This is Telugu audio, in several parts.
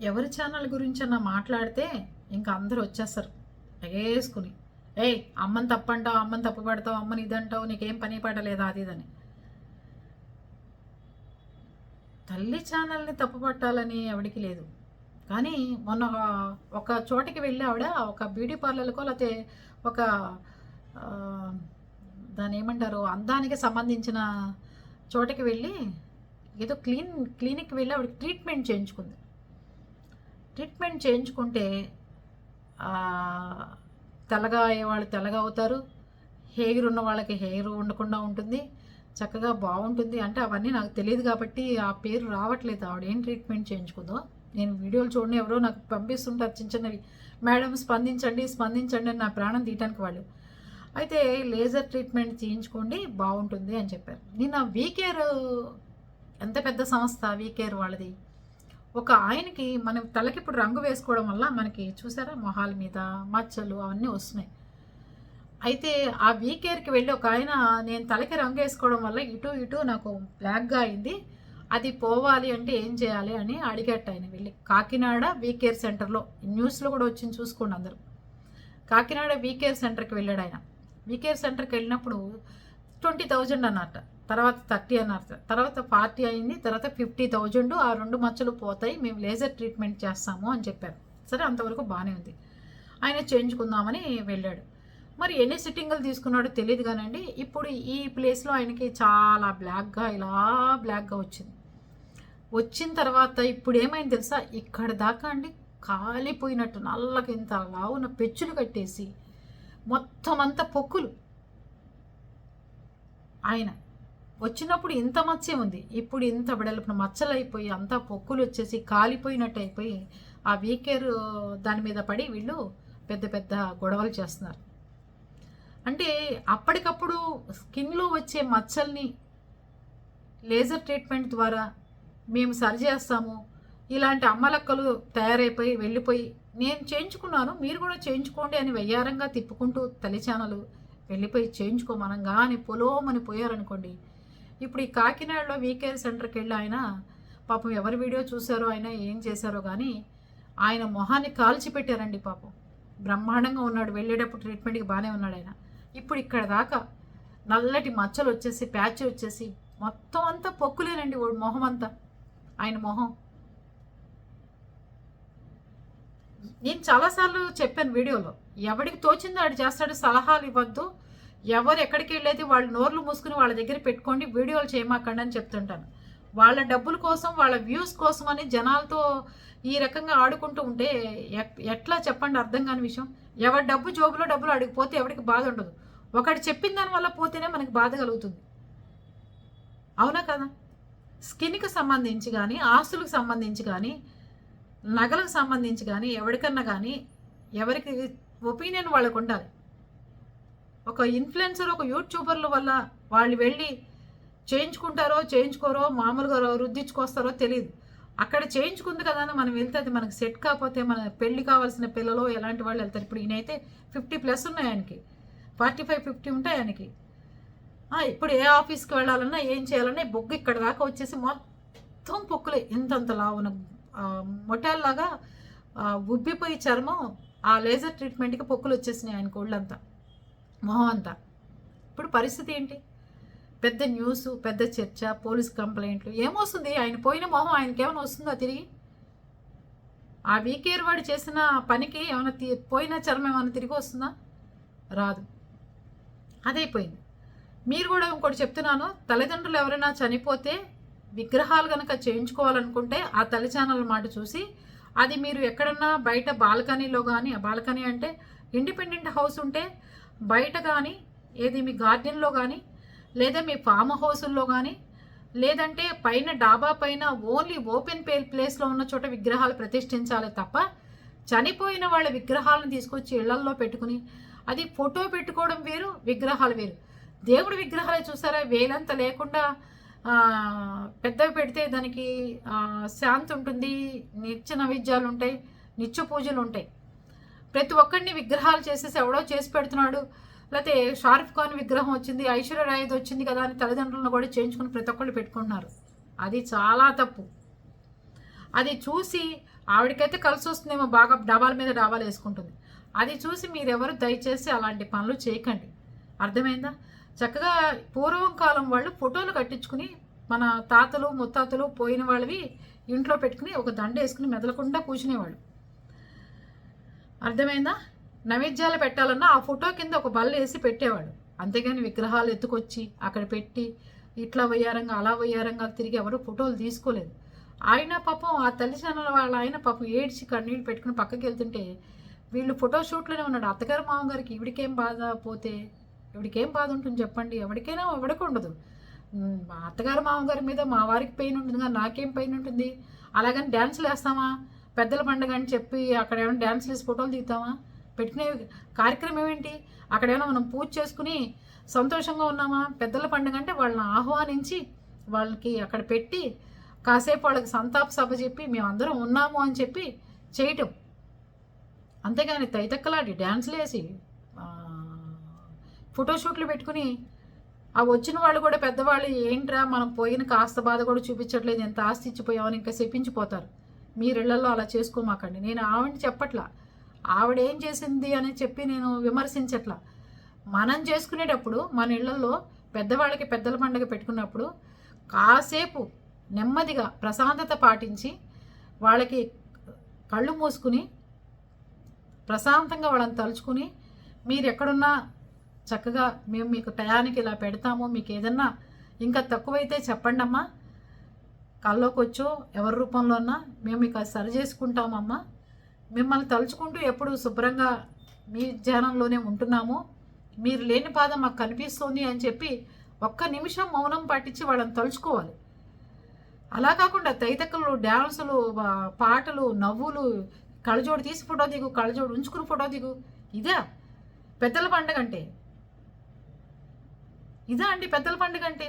ఎవరి ఛానల్ గురించి అన్న మాట్లాడితే ఇంకా అందరూ వచ్చేస్తారు. ఎగేసుకుని ఏయ్ అమ్మని తప్పంటావు అమ్మని తప్పు పెడతావు అమ్మని ఇదంటావు నీకేం పని పడలేదా అది ఇదని తల్లి ఛానల్ని తప్పు పట్టాలని ఎవడికి లేదు. కానీ మొన్న ఒక- చోటికి వెళ్ళి ఆవిడ ఒక బ్యూటీ పార్లర్కో లేకపోతే ఒక దాని ఏమంటారు అందానికి సంబంధించిన చోటకి వెళ్ళి ఏదో క్లీన్ క్లినిక్ వెళ్ళి ఆవిడ ట్రీట్మెంట్ చేయించుకుంది. ట్రీట్మెంట్ చేయించుకుంటే తెల్లగా అయ్యే వాళ్ళు తెల్లగా అవుతారు. హెయిర్ ఉన్న వాళ్ళకి హెయిర్ ఉండకుండా ఉంటుంది. చక్కగా బాగుంటుంది. అంటే అవన్నీ నాకు తెలియదు కాబట్టి ఆ పేరు రావట్లేదు. ఆవిడ ఏం ట్రీట్మెంట్ చేయించుకుందో. నేను వీడియోలు చూడండి ఎవరో నాకు పంపిస్తుంటారు చిన్న చిన్నవి. మేడం స్పందించండి స్పందించండి అని నా ప్రాణం తీయటానికి వాళ్ళు. అయితే లేజర్ ట్రీట్మెంట్ చేయించుకోండి బాగుంటుంది అని చెప్పారు. నిన్న వీకేర్ ఎంత పెద్ద సంస్థ వీకేర్ వాళ్ళది? ఒక ఆయనకి మనం తలకి ఇప్పుడు రంగు వేసుకోవడం వల్ల మనకి చూసారా? మొహాల మీద మచ్చలు అవన్నీ వస్తున్నాయి. అయితే ఆ వీకేర్కి వెళ్ళి ఒక ఆయన నేను తలకి రంగు వేసుకోవడం వల్ల ఇటు ఇటు నాకు బ్లాక్గా అయింది. అది పోవాలి అంటే ఏం చేయాలి అని అడిగట్ట ఆయన వెళ్ళి. కాకినాడ వీకేర్ సెంటర్లో న్యూస్లో కూడా వచ్చింది చూసుకోండి అందరూ. కాకినాడ వీకేర్ సెంటర్కి వెళ్ళాడు ఆయన. వీకేర్ సెంటర్కి వెళ్ళినప్పుడు ట్వంటీ థౌజండ్ అన్నట్ట. తర్వాత థర్టీ అన్నారు తర్వాత ఫార్టీ అయింది తర్వాత ఫిఫ్టీ థౌజండ్ ఆ రెండు మచ్చలు పోతాయి మేము లేజర్ ట్రీట్మెంట్ చేస్తాము అని చెప్పారు. సరే అంతవరకు బాగానే ఉంది. ఆయన చేయించుకుందామని వెళ్ళాడు. మరి ఎన్ని సిట్టింగులు తీసుకున్నాడో తెలియదు కానండి. ఇప్పుడు ఈ ప్లేస్లో ఆయనకి చాలా బ్లాక్గా ఇలా బ్లాక్గా వచ్చింది. వచ్చిన తర్వాత ఇప్పుడు ఏమైంది తెలుసా? ఇక్కడ దాకా అండి కాలిపోయినట్టు నల్లకి ఇంత లావున పెచ్చులు కట్టేసి మొత్తం అంతా పొక్కులు. ఆయన వచ్చినప్పుడు ఇంత మచ్చే ఉంది. ఇప్పుడు ఇంత వెడల్పున మచ్చలు అయిపోయి అంతా పొక్కులు వచ్చేసి కాలిపోయినట్టు అయిపోయి ఆ వీకేర్ దాని మీద పడి వీళ్ళు పెద్ద పెద్ద గొడవలు చేస్తున్నారు. అంటే అప్పటికప్పుడు స్కిన్లో వచ్చే మచ్చల్ని లేజర్ ట్రీట్మెంట్ ద్వారా మేము సరి చేస్తాము. ఇలాంటి అమ్మలక్కలు తయారైపోయి వెళ్ళిపోయి నేను చేయించుకున్నాను మీరు కూడా చేయించుకోండి అని వయ్యారంగా తిప్పుకుంటూ తల్లి ఛానలు వెళ్ళిపోయి చేయించుకోమనంగా అని పొలోమని పోయారనుకోండి ఇప్పుడు ఈ కాకినాడలో వీకేర్ సెంటర్కి వెళ్ళి ఆయన పాపం ఎవరి వీడియో చూశారో ఆయన ఏం చేశారో కానీ ఆయన మొహాన్ని కాల్చిపెట్టారండి పాపం. బ్రహ్మాండంగా ఉన్నాడు వెళ్ళేటప్పుడు ట్రీట్మెంట్కి బాగానే ఉన్నాడు ఆయన. ఇప్పుడు ఇక్కడ దాకా నల్లటి మచ్చలు వచ్చేసి ప్యాచ్ వచ్చేసి మొత్తం అంతా పొక్కులేనండి మొహం అంతా. ఆయన మొహం. నేను చాలాసార్లు చెప్పాను వీడియోలో ఎవడికి తోచిందో ఆడు చేస్తాడు సలహాలు ఇవ్వద్దు ఎవరు ఎక్కడికి వెళ్ళేది వాళ్ళు నోర్లు మూసుకుని వాళ్ళ దగ్గర పెట్టుకోండి వీడియోలు చేయమాకండి అని చెప్తుంటాను. వాళ్ళ డబ్బుల కోసం వాళ్ళ వ్యూస్ కోసం అని జనాలతో ఈ రకంగా ఆడుకుంటూ ఉంటే ఎట్లా చెప్పండి అర్థం కాని విషయం. ఎవరి డబ్బు జోబులో డబ్బులు అడిగిపోతే ఎవరికి బాధ ఉండదు. ఒకటి చెప్పిన దాని వల్ల పోతేనే మనకి బాధ కలుగుతుంది. అవునా కదా? స్కిన్కి సంబంధించి కానీ ఆస్తులకు సంబంధించి కానీ నగలకు సంబంధించి కానీ ఎవరికన్నా కానీ ఎవరికి ఒపీనియన్ వాళ్ళకు ఉండాలి. ఒక ఇన్ఫ్లుయెన్సర్ ఒక యూట్యూబర్ల వల్ల వాళ్ళు వెళ్ళి చేయించుకుంటారో చేయించుకోరో మామూలుగా రుద్దించుకొస్తారో తెలియదు అక్కడ చేయించుకుంది కదా అని మనం వెళ్తే అది మనకి సెట్ కాకపోతే మన పెళ్ళి కావాల్సిన పిల్లలు ఎలాంటి వాళ్ళు వెళ్తారు. ఇప్పుడు ఈయనైతే ఫిఫ్టీ ప్లస్ ఉన్నాయి ఆయనకి. ఫార్టీ ఫైవ్ ఫిఫ్టీ ఉంటాయి ఆయనకి. ఇప్పుడు ఏ ఆఫీస్కి వెళ్ళాలన్నా ఏం చేయాలన్నా బొగ్గు ఇక్కడ దాకా వచ్చేసి మొత్తం పొక్కులే. ఇంతంత లావున మొటాల్లాగా ఉబ్బిపోయి చర్మం ఆ లేజర్ ట్రీట్మెంట్కి పొక్కులు వచ్చేసినాయి ఆయన ఒళ్ళంతా మొహం అంతా ఇప్పుడు పరిస్థితి ఏంటి? పెద్ద న్యూస్ పెద్ద చర్చ పోలీస్ కంప్లైంట్లు ఏమొస్తుంది? ఆయన పోయిన మొహం ఆయనకి ఏమైనా వస్తుందో తిరిగి? ఆ వీకేర్ వాడు చేసిన పనికి ఏమైనా తి పోయిన చర్మం ఏమైనా తిరిగి వస్తుందా? రాదు. అదైపోయింది. మీరు కూడా ఇంకోటి చెప్తున్నాను. తల్లిదండ్రులు ఎవరైనా చనిపోతే విగ్రహాలు కనుక చేయించుకోవాలనుకుంటే ఆ తల్లిచానల్ మాట చూసి అది మీరు ఎక్కడన్నా బయట బాల్కనీలో కానీ బాల్కనీ అంటే ఇండిపెండెంట్ హౌస్ ఉంటే బయట కానీ ఏది మీ గార్డెన్లో కానీ లేదా మీ ఫామ్ హౌసుల్లో కానీ లేదంటే పైన డాబా పైన ఓన్లీ ఓపెన్ పే ప్లేస్లో ఉన్న చోట విగ్రహాలు ప్రతిష్ఠించాలి తప్ప చనిపోయిన వాళ్ళ విగ్రహాలను తీసుకొచ్చి ఇళ్ళల్లో పెట్టుకుని అది ఫోటో పెట్టుకోవడం వేరు విగ్రహాలు వేరు. దేవుడి విగ్రహాలు చూసారా? వేలంత లేకుండా పెద్దవి పెడితే దానికి శాంతి ఉంటుంది నిత్య నైవేద్యాలు ఉంటాయి నిత్య పూజలు ఉంటాయి. ప్రతి ఒక్కరిని విగ్రహాలు చేసేసి ఎవడో చేసి పెడుతున్నాడు. లేకపోతే షారుఖ్ ఖాన్ విగ్రహం వచ్చింది ఐశ్వర్య రాయ్ది వచ్చింది కదా అని తల్లిదండ్రులను కూడా చేయించుకుని ప్రతి ఒక్కళ్ళు పెట్టుకుంటున్నారు. అది చాలా తప్పు. అది చూసి ఆవిడకైతే కలిసి వస్తుందేమో బాగా డబాల మీద డబాలు వేసుకుంటుంది. అది చూసి మీరెవరు దయచేసి అలాంటి పనులు చేయకండి. అర్థమైందా? చక్కగా పూర్వం కాలం వాళ్ళు ఫోటోలు కట్టించుకుని మన తాతలు ముత్తాతలు పోయిన వాళ్ళవి ఇంట్లో పెట్టుకుని ఒక దండ వేసుకుని మెదలకుండా కూర్చునేవాళ్ళు. అర్థమైందా? నైవేద్యాలు పెట్టాలన్నా ఆ ఫోటో కింద ఒక బల్ల వేసి పెట్టేవాడు. అంతేగాని విగ్రహాలు ఎత్తుకొచ్చి అక్కడ పెట్టి ఇట్లా వయ్యారంగా అలా వయ్యారంగా తిరిగి ఎవరు ఫోటోలు తీసుకోలేదు. ఆయన పాపం ఆ తల్లిదండ్రుల వాళ్ళ ఆయన పాపం ఏడ్చి కన్నీళ్ళు పెట్టుకుని పక్కకి వెళ్తుంటే వీళ్ళు ఫోటో షూట్లోనే ఉన్నాడు. అత్తగారు మామగారికి ఇవిడికేం బాధ పోతే ఇవిడికేం బాధ ఉంటుంది చెప్పండి? ఎవరికైనా ఎవడికి ఉండదు. మా అత్తగారు మామగారి మీద మా వారికి పెయిన్ ఉంటుంది కానీ నాకేం పెయిన్ ఉంటుంది? అలాగని డ్యాన్సులు వేస్తామా? పెద్దల పండుగ అని చెప్పి అక్కడ ఏమైనా డ్యాన్స్ వేసి ఫోటోలు దిగుతామా? పెట్టిన కార్యక్రమం ఏంటి అక్కడ ఏమైనా మనం పూజ చేసుకుని సంతోషంగా ఉన్నామా? పెద్దల పండుగ అంటే వాళ్ళని ఆహ్వానించి వాళ్ళకి అక్కడ పెట్టి కాసేపు వాళ్ళకి సంతాప సభ చెప్పి మేమందరం ఉన్నాము అని చెప్పి చేయటం. అంతేగాని తైతక్కలాడి డ్యాన్స్లు వేసి ఫోటోషూట్లు పెట్టుకుని ఆ వచ్చిన వాళ్ళు కూడా పెద్దవాళ్ళు ఏంట్రా మనం పోయిన కాస్త బాధ కూడా చూపించట్లేదు ఎంత ఆస్తి ఇచ్చిపోయామని ఇంకా చెప్పించిపోతారు మీరిళ్ళలో అలా చేసుకోమాకండి. నేను ఆవిడని చెప్పట్లా. ఆవిడ ఏం చేసింది అని చెప్పి నేను విమర్శించట్లా. మనం చేసుకునేటప్పుడు మన ఇళ్ళలో పెద్దవాళ్ళకి పెద్దల పండుగ పెట్టుకున్నప్పుడు కాసేపు నెమ్మదిగా ప్రశాంతత పాటించి వాళ్ళకి కళ్ళు మూసుకుని ప్రశాంతంగా వాళ్ళని తలుచుకుని మీరు ఎక్కడున్నా చక్కగా మేము మీకు టయానికి ఇలా పెడతాము మీకు ఏదన్నా ఇంకా తక్కువైతే చెప్పండి అమ్మా కల్లోకి వచ్చో ఎవరి రూపంలో ఉన్నా మేము ఇక సరి చేసుకుంటామమ్మా. మిమ్మల్ని తలుచుకుంటూ ఎప్పుడు శుభ్రంగా మీ ధ్యానంలోనే ఉంటున్నాము. మీరు లేని బాధ మాకు కనిపిస్తుంది అని చెప్పి ఒక్క నిమిషం మౌనం పాటించి వాళ్ళని తలుచుకోవాలి. అలా కాకుండా తైతక్కలు డ్యాన్సులు పాటలు నవ్వులు కళ్ళజోడు తీసి ఫోటో దిగు కళ్ళజోడు ఉంచుకుని ఫోటో దిగు. ఇదా? పెద్దల పండుగ అంటే? ఇదా అండి పెద్దల పండుగ అంటే?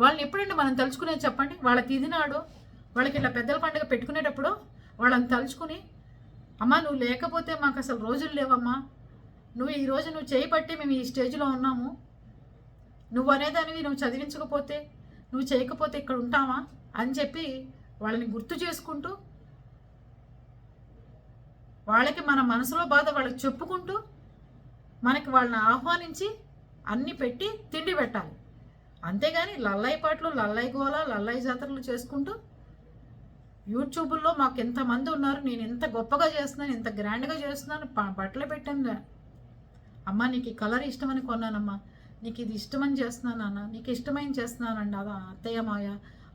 వాళ్ళని ఎప్పుడండి మనం తలుచుకునేది చెప్పండి? వాళ్ళ తిదినాడు వాళ్ళకి ఇట్లా పెద్దల పండుగ పెట్టుకునేటప్పుడు వాళ్ళని తలుచుకుని అమ్మా నువ్వు లేకపోతే మాకు అసలు రోజులు లేవమ్మా. నువ్వు ఈ రోజు నువ్వు చేయబట్టి మేము ఈ స్టేజ్లో ఉన్నాము. నువ్వు అనేదానివి నువ్వు చదివించకపోతే నువ్వు చేయకపోతే ఇక్కడ ఉంటావా? అని చెప్పి వాళ్ళని గుర్తు చేసుకుంటూ వాళ్ళకి మన మనసులో బాధ వాళ్ళకి చెప్పుకుంటూ మనకి వాళ్ళని ఆహ్వానించి అన్నీ పెట్టి తిండి పెట్టాలి. అంతేగాని లల్లాయి పాటలు లల్లాయి గోల లల్లాయి జాతరలు చేసుకుంటూ యూట్యూబుల్లో మాకు ఎంతమంది ఉన్నారు నేను ఎంత గొప్పగా చేస్తున్నాను ఎంత గ్రాండ్గా చేస్తున్నాను బట్టలు పెట్టాను అమ్మ నీకు ఈ కలర్ ఇష్టమని కొన్నానమ్మా. నీకు ఇది ఇష్టమని చేస్తున్నాను అన్న నీకు ఇష్టమైన చేస్తున్నానండి. అదా అత్తయ్య మాయ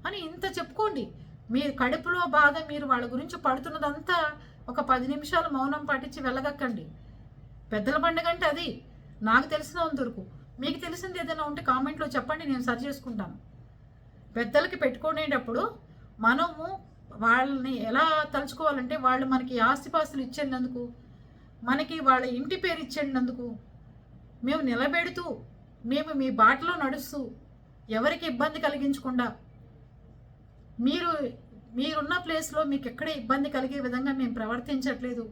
అని ఇంత చెప్పుకోండి. మీరు కడుపులో బాధ మీరు వాళ్ళ గురించి పడుతున్నదంతా ఒక పది నిమిషాలు మౌనం పాటించి వెళ్ళగక్కండి. పెద్దల పండుగ అంటే అది. నాకు తెలిసినంత వరకు మీకు తెలిసింది ఏదైనా ఉంటే కామెంట్లో చెప్పండి నేను సరి చేసుకుంటాను. పెద్దలకి పెట్టుకునేటప్పుడు మనము వాళ్ళని ఎలా తలుచుకోవాలంటే వాళ్ళు మనకి ఆస్తిపాస్తులు ఇచ్చేందుకు మనకి వాళ్ళ ఇంటి పేరు ఇచ్చేందుకు మేము నిలబెడుతూ మేము మీ బాటలో నడుస్తూ ఎవరికి ఇబ్బంది కలిగించకుండా మీరు మీరున్న ప్లేస్లో మీకు ఎక్కడ ఇబ్బంది కలిగే విధంగా మేము ప్రవర్తించట్లేదు.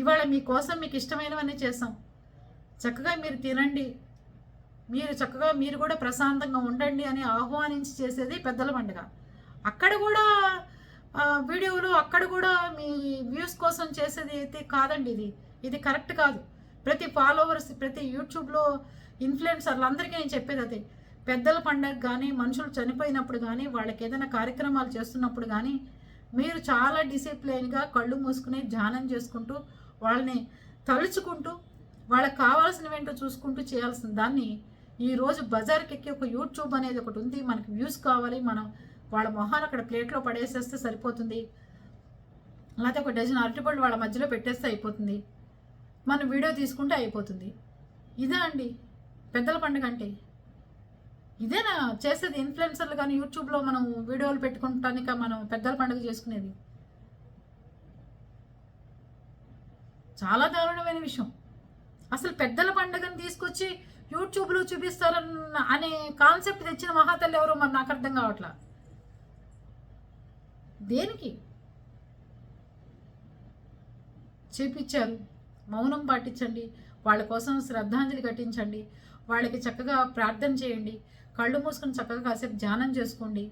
ఇవాళ మీకోసం మీకు ఇష్టమైనవన్నీ చేస్తాం చక్కగా మీరు తినండి. మీరు చక్కగా మీరు కూడా ప్రశాంతంగా ఉండండి అని ఆహ్వానించి చేసేది పెద్దల పండుగ. అక్కడ కూడా వీడియోలు అక్కడ కూడా మీ వ్యూస్ కోసం చేసేది అయితే కాదండి ఇది. ఇది కరెక్ట్ కాదు. ప్రతి ఫాలోవర్స్ ప్రతి యూట్యూబ్లో ఇన్ఫ్లుయెన్సర్లు అందరికీ నేను చెప్పేది అదే. పెద్దల పండగ కానీ మనుషులు చనిపోయినప్పుడు కానీ వాళ్ళకి ఏదైనా కార్యక్రమాలు చేస్తున్నప్పుడు కానీ మీరు చాలా డిసిప్లైన్గా కళ్ళు మూసుకుని ధ్యానం చేసుకుంటూ వాళ్ళని తలుచుకుంటూ వాళ్ళకి కావాల్సినవేంటో చూసుకుంటూ చేయాల్సిన దాన్ని ఈరోజు బజార్కి ఎక్కి ఒక యూట్యూబ్ అనేది ఒకటి ఉంది. మనకి వ్యూస్ కావాలి. మనం వాళ్ళ మొహాన్ని అక్కడ ప్లేట్లో పడేసేస్తే సరిపోతుంది. లేకపోతే ఒక డజన్ అరటిపళ్ళు వాళ్ళ మధ్యలో పెట్టేస్తే అయిపోతుంది. మనం వీడియో తీసుకుంటే అయిపోతుంది. ఇదే అండి పెద్దల పండుగ అంటే. ఇదేనా? చేసేది ఇన్ఫ్లుయెన్సర్లు కానీ యూట్యూబ్లో మనం వీడియోలు పెట్టుకుంటానిక మనం పెద్దల పండుగ చేసుకునేది. చాలా దారుణమైన విషయం. అసలు పెద్దల పండుగను తీసుకొచ్చి యూట్యూబ్లో చూపిస్తారన్న అనే కాన్సెప్ట్ తెచ్చిన మహాతల్లి ఎవరో మరి నాకు అర్థం కావట్లా? దేనికి? చూపించారు మౌనం పాటించండి. వాళ్ళ కోసం శ్రద్ధాంజలి ఘటించండి. వాళ్ళకి చక్కగా ప్రార్థన చేయండి. కళ్ళు మూసుకొని చక్కగా కాసేపు ధ్యానం చేసుకోండి.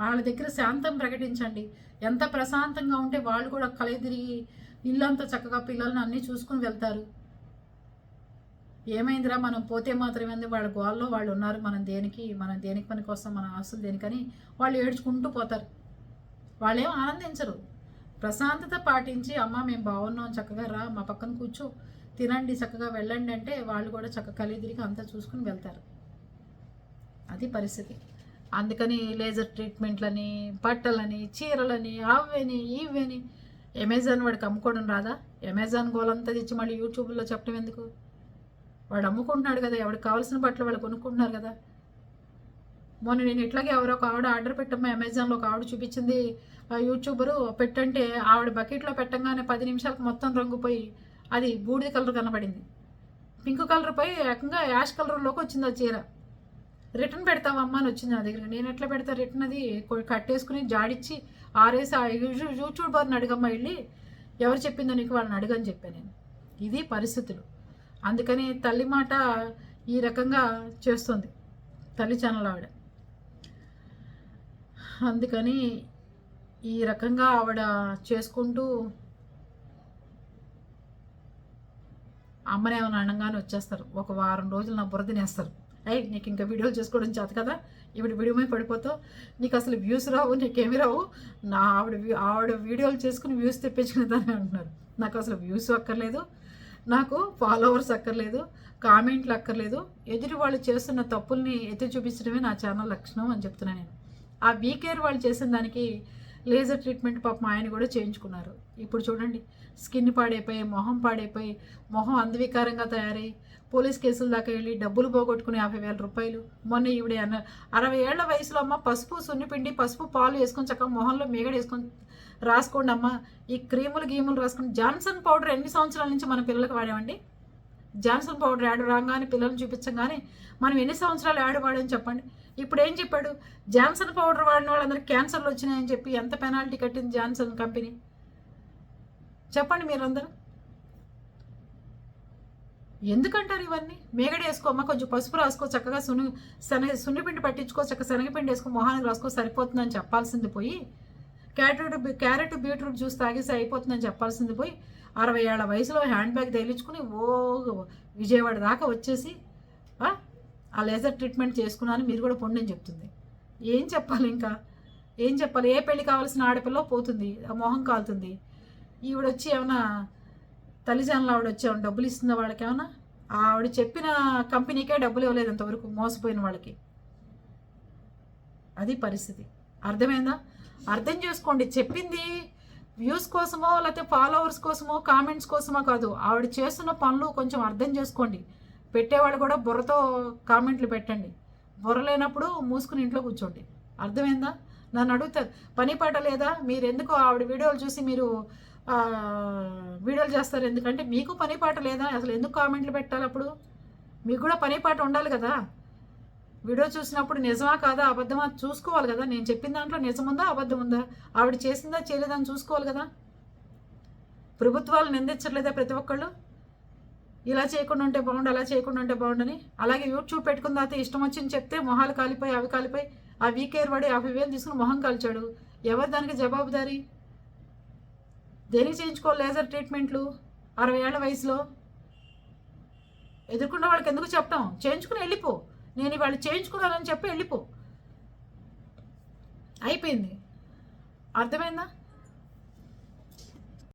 వాళ్ళ దగ్గర శాంతం ప్రకటించండి. ఎంత ప్రశాంతంగా ఉంటే వాళ్ళు కూడా కలయి తిరిగి ఇల్లంతా చక్కగా పిల్లల్ని అన్నీ చూసుకుని వెళ్తారు. ఏమైందిరా? మనం పోతే మాత్రమే వాళ్ళ గోల్లో వాళ్ళు ఉన్నారు. మనం దేనికి? మనం దేనికి పనికి వస్తాం మన ఆస్తులు దేనికని? వాళ్ళు ఏడ్చుకుంటూ పోతారు. వాళ్ళేం ఆనందించరు. ప్రశాంతత పాటించి అమ్మ మేము బాగున్నాం చక్కగా రా మా పక్కన కూర్చో తినండి చక్కగా వెళ్ళండి అంటే వాళ్ళు కూడా చక్కగా కలిదిరిగి అంతా చూసుకుని వెళ్తారు. అది పరిస్థితి. అందుకని లేజర్ ట్రీట్మెంట్లని బట్టలని చీరలని అవని ఇవని అమెజాన్ వాడికి అమ్ముకోవడం రాదా? అమెజాన్ గోలంతా తెచ్చి మళ్ళీ యూట్యూబ్లో చెప్పడం ఎందుకు? వాడు అమ్ముకుంటున్నాడు కదా ఎవరికి కావాల్సిన బట్టలు వాళ్ళు కొనుక్కుంటున్నారు కదా. మొన్న నేను ఇట్లాగే ఎవరో ఒక ఆవిడ ఆర్డర్ పెట్టమ్మా అమెజాన్లో ఒక ఆవిడ చూపించింది. ఆ యూట్యూబరు పెట్టంటే ఆవిడ బకెట్లో పెట్టంగానే పది నిమిషాలకు మొత్తం రంగు పోయి అది బూడిద కలర్ కనబడింది పింక్ కలర్ పోయి ఏకంగా యాష్ కలర్లోకి వచ్చింది ఆ చీర. రిటర్న్ పెడతావమ్మా అని వచ్చింది నా దగ్గర నేను ఎట్లా పెడతా రిటర్న్ అది? కట్టేసుకుని జాడిచ్చి ఆరేసి ఆ యూ- యూట్యూబర్ని అడగమ్మా వెళ్ళి. ఎవరు చెప్పిందో నీకు వాళ్ళని అడగని చెప్పాను నేను. ఇది పరిస్థితులు. అందుకని తల్లి మాట ఈ రకంగా చేస్తుంది తల్లి ఛానల్ ఆవిడ. అందుకని ఈ రకంగా ఆవిడ చేసుకుంటూ అమ్మని ఏమైనా అనగానే వచ్చేస్తారు. ఒక వారం రోజులు నా బుర్ర తినేస్తారు. అయ్యి నీకు ఇంకా వీడియోలు చేసుకోవడం చేత కదా? ఇప్పుడు వీడియో పడిపోతావు నీకు అసలు వ్యూస్ రావు నీకేమి రావు. నా ఆవిడ వ్యూ- ఆవిడ వీడియోలు చేసుకుని వ్యూస్ తెప్పించుకునేదాన్ని అంటున్నారు. నాకు అసలు వ్యూస్ అక్కర్లేదు. నాకు ఫాలోవర్స్ అక్కర్లేదు. కామెంట్లు అక్కర్లేదు. ఎదుటి వాళ్ళు చేస్తున్న తప్పుల్ని ఎత్తి చూపించడమే నా ఛానల్ లక్షణం అని చెప్తున్నాను నేను. ఆ వీకేర్ వాళ్ళు చేసిన దానికి లేజర్ ట్రీట్మెంట్ పాపం ఆయన కూడా చేయించుకున్నారు. ఇప్పుడు చూడండి స్కిన్ పాడైపోయి మొహం పాడైపోయి మొహం అందవికారంగా తయారై పోలీస్ కేసుల దాకా వెళ్ళి డబ్బులు పోగొట్టుకుని యాభై వేల రూపాయలు. మొన్న ఈవిడే అన్న అరవై ఏళ్ళ వయసులో అమ్మ పసుపు సున్నిపిండి పసుపు పాలు వేసుకొని చక్కగా మొహంలో మేగడ వేసుకొని రాసుకోండి అమ్మ. ఈ క్రీములు గీములు రాసుకొని జాన్సన్ పౌడర్ ఎన్ని సంవత్సరాల నుంచి మన పిల్లలకు వాడామండి? జాన్సన్ పౌడర్ యాడ్ రాగానే పిల్లల్ని చూపించగానే మనం ఎన్ని సంవత్సరాలు యాడ్ వాడని చెప్పండి? ఇప్పుడు ఏం చెప్పాడు? జాన్సన్ పౌడర్ వాడిన వాళ్ళందరికీ క్యాన్సర్లు వచ్చినాయని చెప్పి ఎంత పెనాల్టీ కట్టింది జాన్సన్ కంపెనీ? చెప్పండి మీరందరూ. ఎందుకంటారు ఇవన్నీ? మేగడ వేసుకోమ్మా కొంచెం పసుపు రాసుకో చక్కగా సున్ని శనగ సున్నిపిండి పట్టించుకో చక్కగా శనగపిండి వేసుకో మొహానికి రాసుకో సరిపోతుందని చెప్పాల్సింది పోయి క్యారెట్ క్యారెట్ బీట్రూట్ జ్యూస్ తాగేసి అయిపోతుందని చెప్పాల్సింది పోయి అరవై ఏళ్ళ వయసులో హ్యాండ్ బ్యాగ్ తగిలించుకుని ఓ విజయవాడ దాకా వచ్చేసి ఆ, లేజర్ ట్రీట్మెంట్ చేసుకున్నాను మీరు కూడా పొండి అని చెప్తుంది. ఏం చెప్పాలి ఇంకా? ఏం చెప్పాలి? ఏ పెళ్ళి కావాల్సిన ఆడపిల్ల పోతుంది మొహం కాలుతుంది. ఈవిడొచ్చి ఏమైనా తల్లిదండ్రులు ఆవిడ వచ్చి డబ్బులు ఇస్తున్న వాళ్ళకి ఏమన్నా ఆవిడ చెప్పిన కంపెనీకే డబ్బులు ఇవ్వలేదు అంతవరకు మోసపోయిన వాళ్ళకి. అది పరిస్థితి. అర్థమైందా? అర్థం చేసుకోండి. చెప్పింది వ్యూస్ కోసమో లేకపోతే ఫాలోవర్స్ కోసమో కామెంట్స్ కోసమో కాదు. ఆవిడ చేస్తున్న పనులు కొంచెం అర్థం చేసుకోండి. పెట్టేవాళ్ళు కూడా బుర్రతో కామెంట్లు పెట్టండి. బుర్ర లేనప్పుడు మూసుకుని ఇంట్లో కూర్చోండి. అర్థమైందా? నన్ను అడుగుతారు పని పాట లేదా? మీరు ఎందుకు ఆవిడ వీడియోలు చూసి మీరు వీడియోలు చేస్తారు. ఎందుకంటే మీకు పని పాట లేదా? అసలు ఎందుకు కామెంట్లు పెట్టాలి అప్పుడు? మీకు కూడా పని పాట ఉండాలి కదా. వీడియో చూసినప్పుడు నిజమా కాదా? అబద్ధమా? చూసుకోవాలి కదా. నేను చెప్పిన దాంట్లో నిజముందా? అబద్ధముందా? అబద్ధం ఉందా ఆవిడ చేసిందా చేయలేదా అని చూసుకోవాలి కదా. ప్రభుత్వాలు నిందించట్లేదా ప్రతి ఒక్కళ్ళు? ఇలా చేయకుండా ఉంటే బాగుండు అలా చేయకుండా ఉంటే బాగుండని. అలాగే యూట్యూబ్ పెట్టుకున్న తర్వాత ఇష్టం వచ్చింది చెప్తే మొహాలు కాలిపోయి అవి కాలిపోయి ఆ వీకేర్ వాడి యాభై వేలు తీసుకుని మొహం కాల్చాడు. ఎవరు దానికి జవాబుదారీ? దేనికి చేయించుకోవాలి లేజర్ ట్రీట్మెంట్లు? అరవై ఏళ్ళ వయసులో? ఎదుర్కొన్న వాళ్ళకి ఎందుకు చెప్తాం? చేయించుకుని వెళ్ళిపో. నేను ఇవాళ చేయించుకున్నానని చెప్పి వెళ్ళిపో. అయిపోయింది. అర్థమైందా?